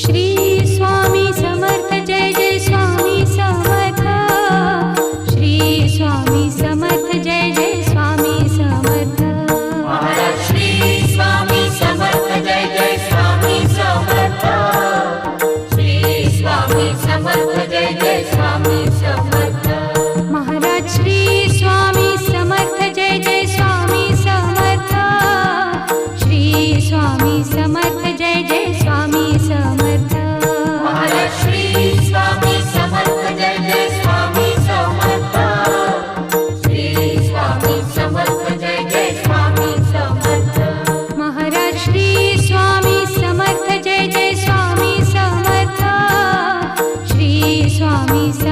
Shri Swami Samarth Jai Jai Swami सथा Shri Swami Samarth Jai Jai Swami Samarth Maharaj Shri Swami Samarth Jai Jai Swami Samta Shri Swami Samarth Jai Jai Swami Samarth Maharaj Shri Swami Samarth Jai Jai Swami Samta Shri Swami easy.